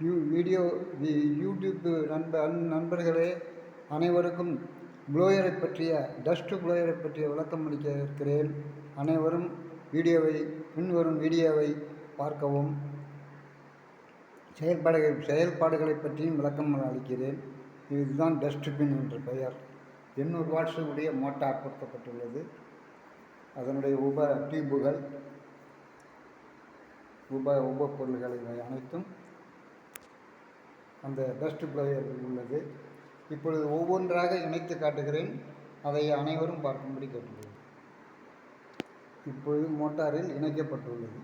You video we- YouTube நண்ப நண்பர்களே அனைவருக்கும் ப்ளோயரை பற்றிய டஸ்ட் ப்ளோயரை பற்றிய விளக்கம் அளிக்க இருக்கிறேன். அனைவரும் வீடியோவை பின்வரும் வீடியோவை பார்க்கவும் செயல்பாடுகள் செயல்பாடுகளை பற்றியும் விளக்கம் அளிக்கிறேன். இதுதான் டஸ்ட்பின் என்ற பெயர். எண்ணூறு வாட்ஸ் உடைய மோட்டார் பொருத்தப்பட்டுள்ளது. அதனுடைய உப டியூபுகள் உப உப பொருள்களை அனைத்தும். அந்த டஸ்ட் பிளேயர் உள்ளது. இப்பொழுது ஒவ்வொன்றாக இணைத்து காட்டுகிறேன். அதை அனைவரும் பார்க்கும்படி கேட்டுள்ளது இப்பொழுது மோட்டாரில் இணைக்கப்பட்டுள்ளது.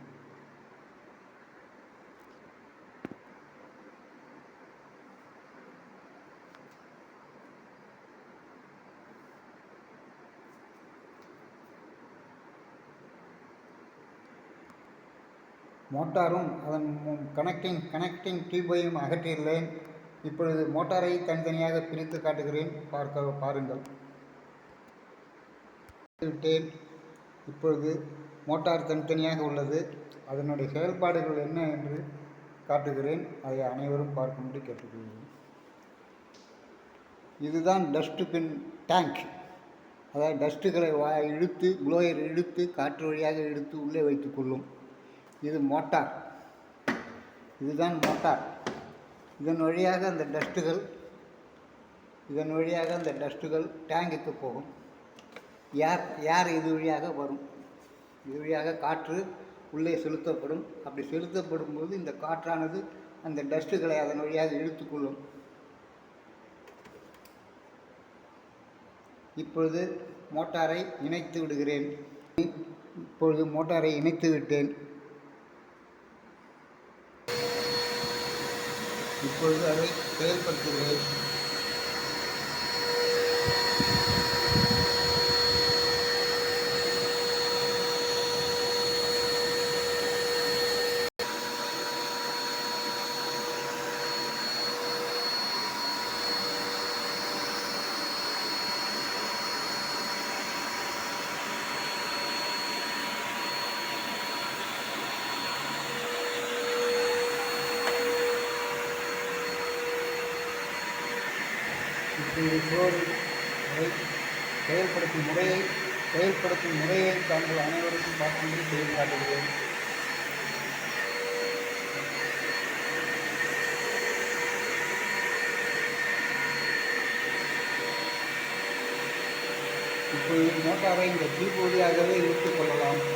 மோட்டாரும் அதன் கனெக்டிங் கனெக்டிங் டியூபையும் அகற்றியுள்ளேன். இப்பொழுது மோட்டாரை தனித்தனியாக பிரித்து காட்டுகிறேன். பார்க்க பாருங்கள். விட்டேன். இப்பொழுது மோட்டார் தனித்தனியாக உள்ளது. அதனுடைய செயல்பாடுகள் என்ன என்று காட்டுகிறேன். அதை அனைவரும் பார்க்கும்படி கேட்டுக்கொள்கிறேன். இதுதான் டஸ்ட்பின் டேங்க். அதாவது டஸ்ட்டுகளை வா இழுத்து குளோயர் இழுத்து காற்று வழியாக இழுத்து உள்ளே வைத்துக்கொள்ளும் இது மோட்டார். இதுதான் மோட்டார். இதன் வழியாக அந்த டஸ்ட்டுகள் இதன் வழியாக அந்த டஸ்ட்டுகள் டேங்குக்கு போகும். ஏர் ஏர் இது வழியாக வரும்? இது வழியாக காற்று உள்ளே செலுத்தப்படும். அப்படி செலுத்தப்படும் போது இந்த காற்றானது அந்த டஸ்ட்டுகளை அதன் வழியாக இழுத்துக்கொள்ளும். இப்பொழுது மோட்டாரை இணைத்து விடுகிறேன். இப்பொழுது மோட்டாரை இணைத்து விட்டேன். இப்பொழுது அதை செயல்படுத்துகிறேன். இது சோறு செயல்படுத்தும் முறையை செயல்படுத்தும் முறையை தாங்கள் அனைவருக்கும் பார்க்கும்படி செய்து காட்டுகிறேன் இப்பொழுது மோட்டாரை இந்த டியூப் இழுத்துக் கொள்ளலாம்.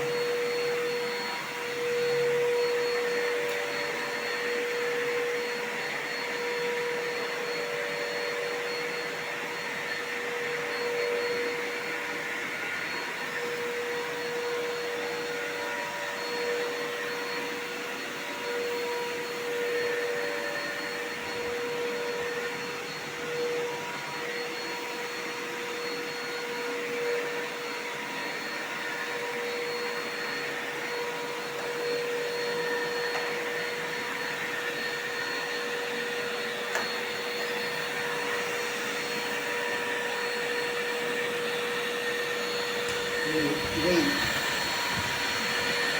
இது- இதை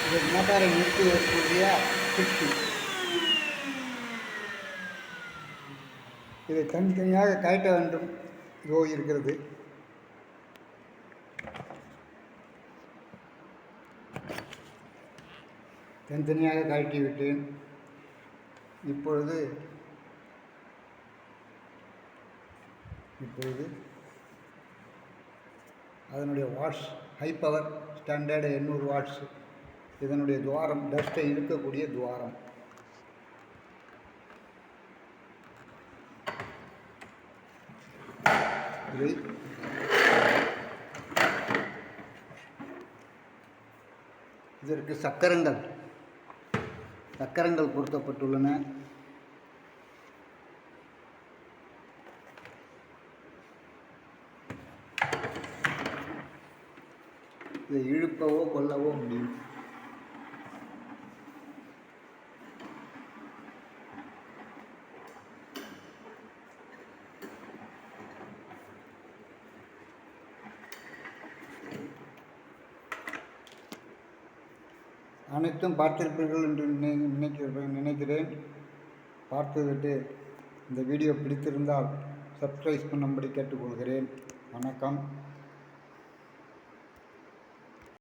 இதை மோட்டாரை நிறுத்துவதற்குரிய சுற்றி இதை தனித்தனியாக கழட்ட வேண்டும். இதோ இருக்கிறது. தனித்தனியாக கழட்டிவிட்டேன். இப்பொழுது இப்பொழுது அதனுடைய வாஷ் ஹை பவர் ஸ்டாண்டர்டு எண்ணூறு வாட்ஸ் இதனுடைய துவாரம் டஸ்ட்டை இழுக்கக்கூடிய துவாரம். இதை இதற்கு சக்கரங்கள் சக்கரங்கள் பொருத்தப்பட்டுள்ளன. இதை இழுப்பவோ கொல்லவோ முடியும். அனைத்தும் பார்த்திருப்பீர்கள் என்று நினை நினைக்கிறேன் நினைக்கிறேன். பார்த்துவிட்டு இந்த வீடியோ பிடித்திருந்தால் சப்ஸ்கிரைப் பண்ணும்படி கேட்டுக்கொள்கிறேன். வணக்கம்.